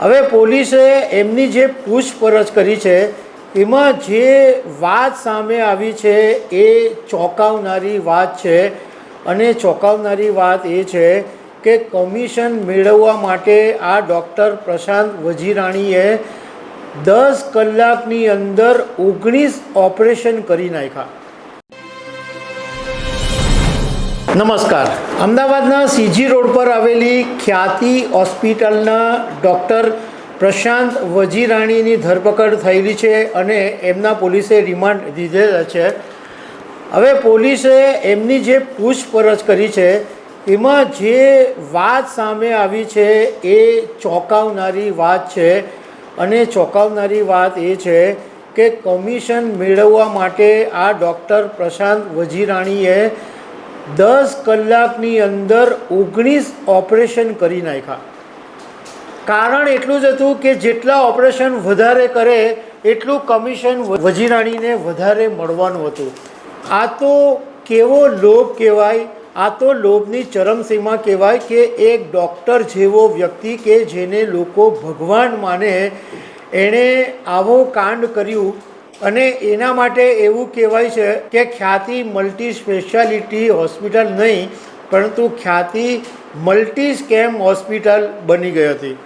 હવે પોલીસે એમની જે પૂછપરછ કરી છે, એમાં જે વાત સામે આવી છે એ ચોંકાવનારી વાત છે. અને ચોંકાવનારી વાત એ છે કે કમિશન મેળવવા માટે આ ડૉક્ટર પ્રશાંત વજીરાણીએ દસ કલાકની અંદર ઓગણીસ ઓપરેશન કરી નાખ્યા. નમસ્કાર. અમદાવાદના સીજી રોડ પર આવેલી ખ્યાતિ હોસ્પિટલના ડૉક્ટર પ્રશાંત વજીરાણીની ધરપકડ થયેલી છે અને એમના પોલીસે રિમાન્ડ દીધેલા છે. હવે પોલીસે એમની જે પૂછપરછ કરી છે, એમાં જે વાત સામે આવી છે એ ચોંકાવનારી વાત છે. અને ચોંકાવનારી વાત એ છે કે કમિશન મેળવવા માટે આ ડૉક્ટર પ્રશાંત વજીરાણીએ દસ કલાકની અંદર ઓગણીસ ઓપરેશન કરી નાખ્યા. કારણ એટલું જ હતું કે જેટલા ઓપરેશન વધારે કરે, એટલું કમિશન વજીરાણીને વધારે મળવાનું હતું. આ તો કેવો લોભ કહેવાય, આ તો લોભની ચરમસીમા કહેવાય કે એક ડૉક્ટર જેવો વ્યક્તિ કે જેને લોકો ભગવાન માને, એણે આવો કાંડ કર્યું અને એના માટે એવું કહેવાય છે કે ખ્યાતિ મલ્ટી સ્પેશિયાલિટી હોસ્પિટલ નહીં, પરંતુ ખ્યાતિ મલ્ટી સ્કેમ હોસ્પિટલ બની ગઈ હતી.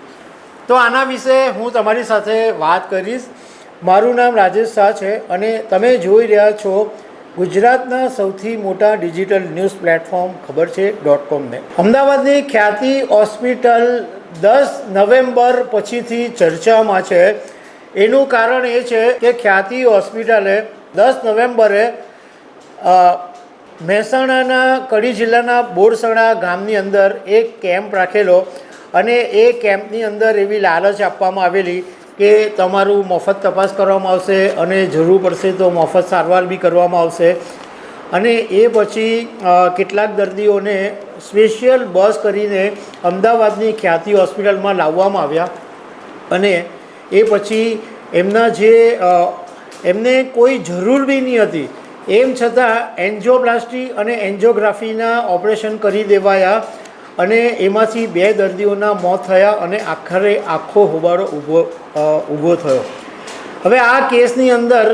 તો આના વિશે હું તમારી સાથે વાત કરીશ. મારું નામ રાજેશ શાહ છે અને તમે જોઈ રહ્યા છો ગુજરાતના સૌથી મોટા ડિજિટલ ન્યૂઝ પ્લેટફોર્મ ખબર છે ડોટ કોમને. અમદાવાદની ખ્યાતિ હોસ્પિટલ દસ નવેમ્બર પછીથી ચર્ચામાં છે. એનું કારણ એ છે કે ખ્યાતિ હોસ્પિટલે દસ નવેમ્બરે મહેસાણાના કડી જિલ્લાના બોરસણા ગામની અંદર એક કેમ્પ રાખેલો અને એ કેમ્પની અંદર એવી લાલચ આપવામાં આવેલી કે તમારું મફત તપાસ કરવામાં આવશે અને જરૂર પડશે તો મફત સારવાર બી કરવામાં આવશે. અને એ પછી કેટલાક દર્દીઓને સ્પેશિયલ બસ કરીને અમદાવાદની ખ્યાતિ હોસ્પિટલમાં લાવવામાં આવ્યા. અને એ પછી એમના જે એમને કોઈ જરૂર બી નહીં હતી. એમ છતાં એન્જિયોપ્લાસ્ટી અને એન્જિયોગ્રાફીના ઓપરેશન કરી દેવાયા અને એમાંથી બે દર્દીઓના મોત થયા અને આખરે આખો હોબાળો ઊભો ઊભો થયો. હવે આ કેસની અંદર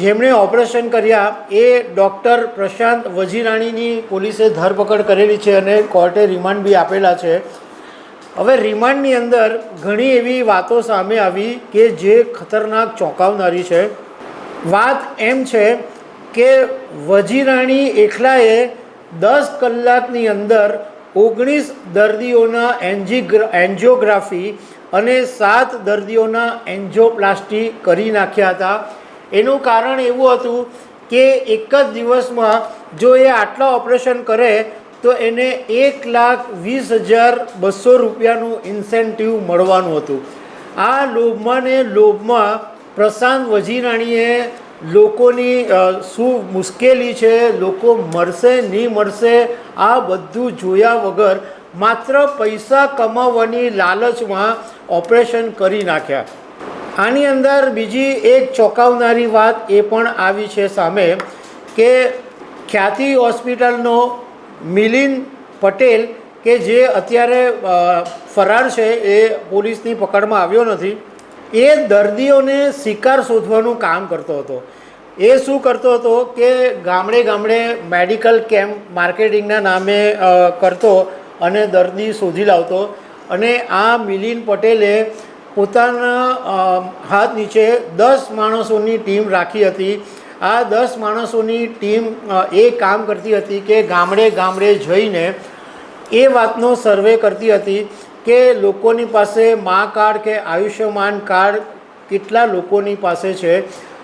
જેમણે ઓપરેશન કર્યા એ ડૉક્ટર પ્રશાંત વજીરાણીની પોલીસે ધરપકડ કરેલી છે અને કોર્ટે રિમાન્ડ બી આપેલા છે. હવે રિમાન્ડની અંદર ઘણી એવી વાતો સામે આવી કે જે ખતરનાક ચોંકાવનારી છે. વાત એમ છે કે વજીરાણી એકલાએ દસ કલાકની અંદર ઓગણીસ દર્દીઓના એન્જીગ્રા, એન્જિયોગ્રાફી અને સાત દર્દીઓના એન્જિયોપ્લાસ્ટી કરી નાખ્યા હતા. એનું કારણ એવું હતું કે એક જ દિવસમાં જો એ આટલા ઓપરેશન કરે તો એને એક લાખ વીસ હજાર બસો રૂપિયાનું ઇન્સેન્ટિવ મળવાનું હતું. આ લોભમાં ને લોભમાં પ્રશાંત વજીરાણીએ લોકોની શું મુશ્કેલી છે, લોકો મળશે નહીં મળશે આ બધું જોયા વગર માત્ર પૈસા કમાવવાની લાલચમાં ઓપરેશન કરી નાખ્યા. આની અંદર બીજી એક ચોંકાવનારી વાત એ પણ આવી છે સામે કે ખ્યાતિ હોસ્પિટલનો મિલિન પટેલ કે જે અત્યારે ફરાર છે એ પોલીસની પકડમાં આવ્યો નથી, એ દર્દીઓને શિકાર શોધવાનું કામ કરતો હતો. એ શું કરતો હતો કે ગામડે ગામડે મેડિકલ કેમ્પ માર્કેટિંગના નામે કરતો અને દર્દી શોધી લાવતો અને આ મિલિન પટેલે પોતાના હાથ નીચે દસ માણસોની ટીમ રાખી હતી આ દસ માણસોની ટીમ એ કામ કરતી હતી કે ગામડે ગામડે જઈને એ વાતનો સર્વે કરતી હતી કે લોકોની પાસે મા કાર્ડ કે આયુષ્યમાન કાર્ડ કેટલા લોકોની પાસે છે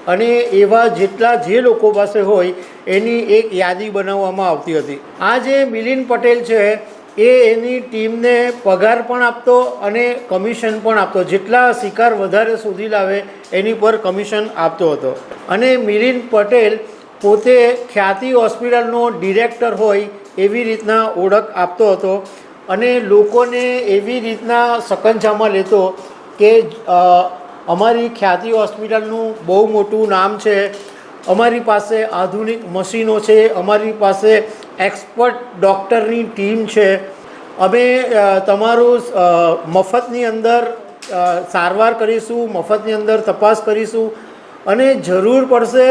અને એવા જેટલા જે લોકો પાસે હોય એની એક યાદી બનાવવામાં આવતી હતી. આ જે મિલિન પટેલ છે એ એની ટીમને પગાર પણ આપતો અને કમિશન પણ આપતો. જેટલા શિકાર વધારે શોધી લાવે, એની પર કમિશન આપતો હતો. અને મિલિન પટેલ પોતે ખ્યાતિ હોસ્પિટલનો ડિરેક્ટર હોય એવી રીતના ઓળખ આપતો હતો અને લોકોને એવી રીતના સકંજામાં લેતો કે અમારી ખ્યાતિ હોસ્પિટલનું બહુ મોટું નામ છે, અમારી પાસે આધુનિક મશીનો છે, અમારી પાસે એક્સપર્ટ ડૉક્ટરની ટીમ છે. અમે તમારું મફતની અંદર સારવાર કરીશું, મફતની અંદર તપાસ કરીશું. અને જરૂર પડશે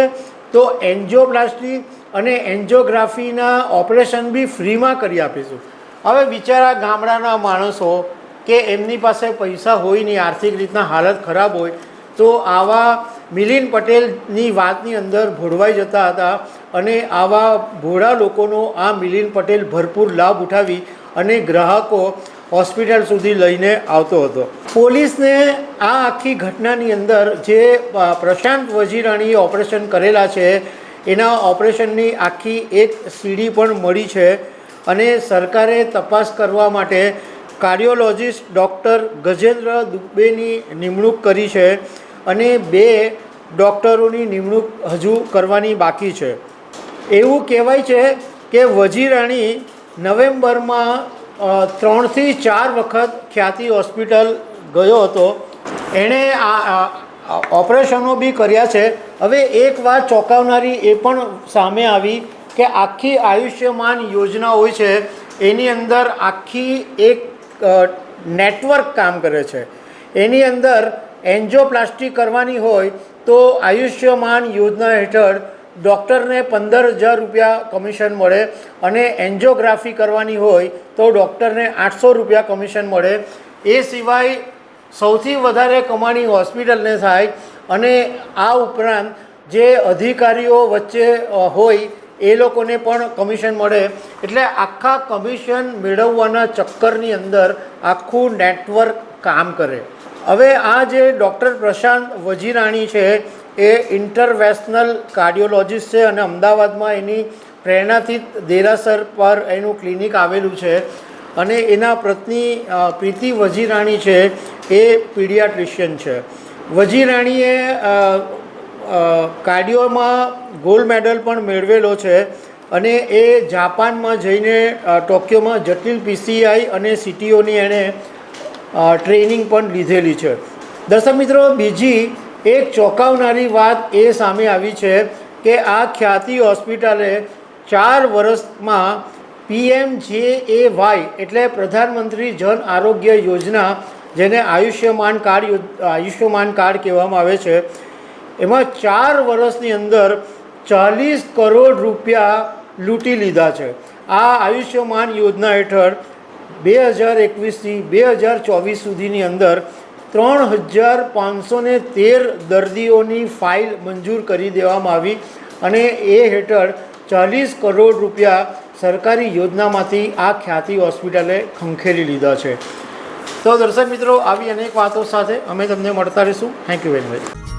તો એન્જિયોપ્લાસ્ટી અને એન્જિયોગ્રાફીના ઓપરેશન બી ફ્રીમાં કરી આપીશું. હવે બિચારા ગામડાના માણસો કે એમની પાસે પૈસા હોય નહીં, આર્થિક રીતના હાલત ખરાબ હોય, તો આવા મિલિંદ પટેલની વાતની અંદર ભોળવાઈ જતા હતા અને આવા ભોળા લોકોનો આ મિલિન પટેલ ભરપૂર લાભ ઉઠાવી અને ગ્રાહકો હોસ્પિટલ સુધી લઈને આવતો હતો. પોલીસને આ આખી ઘટનાની અંદર જે પ્રશાંત વજીરાણીએ ઓપરેશન કરેલા છે, એના ઓપરેશનની આખી એક સીડી પણ મળી છે અને સરકારે તપાસ કરવા માટે કાર્ડિયોલોજિસ્ટ ડૉક્ટર ગજેન્દ્ર દુબેની નિમણૂક કરી છે. અને બે ડૉક્ટરોની નિમણૂક હજુ કરવાની બાકી છે. એવું કહેવાય છે કે વજીરાણી નવેમ્બરમાં ત્રણથી ચાર વખત ખ્યાતિ હોસ્પિટલ ગયો હતો. એણે આ ઓપરેશનો બી કર્યા છે. હવે એક વાત ચોંકાવનારી એ પણ સામે આવી કે આખી આયુષ્યમાન યોજના હોય છે, એની અંદર આખી એક નેટવર્ક કામ કરે છે. એની અંદર એન્જિયોપ્લાસ્ટી કરવાની હોય તો આયુષ્યમાન યોજના હેઠળ ડૉક્ટરને પંદર હજાર રૂપિયા કમિશન મળે અને એન્જિયોગ્રાફી કરવાની હોય તો ડૉક્ટરને આઠસો રૂપિયા કમિશન મળે. એ સિવાય સૌથી વધારે કમાણી હોસ્પિટલને થાય અને આ ઉપરાંત જે અધિકારીઓ વચ્ચે હોય એ લોકોને પણ કમિશન મળે. એટલે આખા કમિશન મેળવવાના ચક્કરની અંદર આખું નેટવર્ક કામ કરે. હવે આ જે ડૉક્ટર પ્રશાંત વજીરાણી છે, એ ઇન્ટરવેશનલ કાર્ડિયોલોજિસ્ટ છે અને અમદાવાદમાં એની પ્રેરણાથી દેરાસર પર એનું ક્લિનિક આવેલું છે. અને એના પત્ની પ્રીતિ વજીરાણી છે, એ પીડિયાટ્રિશિયન છે. વજીરાણીએ કાર્ડિયોમાં ગોલ્ડ મેડલ પણ મેળવેલો છે અને એ જાપાનમાં જઈને ટોક્યોમાં જટિલ પીસીઆઈ અને સીટીઓની એણે ટ્રેનિંગ પણ લીધેલી છે. દર્શક મિત્રો, બીજી એક ચોંકાવનારી વાત એ સામે આવી છે કે આ ખ્યાતિ હોસ્પિટલે ચાર વર્ષમાં પીએમ જે એ વાય એટલે પ્રધાનમંત્રી જન આરોગ્ય યોજના, જેને આયુષ્યમાન કાર્ડ આયુષ્યમાન કાર્ડ કહેવામાં આવે છે, એમાં ચાર વર્ષની અંદર ચાલીસ કરોડ રૂપિયા લૂંટી લીધા છે. આ આયુષ્યમાન યોજના હેઠળ બે હજાર એકવીસથી બે હજાર ચોવીસ સુધીની અંદર ત્રણ હજાર પાંચસો તેર દર્દીઓની ફાઇલ મંજૂર કરી દેવામાં આવી અને એ હેઠળ ચાલીસ કરોડ રૂપિયા સરકારી યોજનામાંથી આ ખ્યાતિ હોસ્પિટલે ખંખેરી લીધા છે. તો દર્શક મિત્રો, આવી અનેક વાતો સાથે અમે તમને મળતા રહીશું. Thank you very much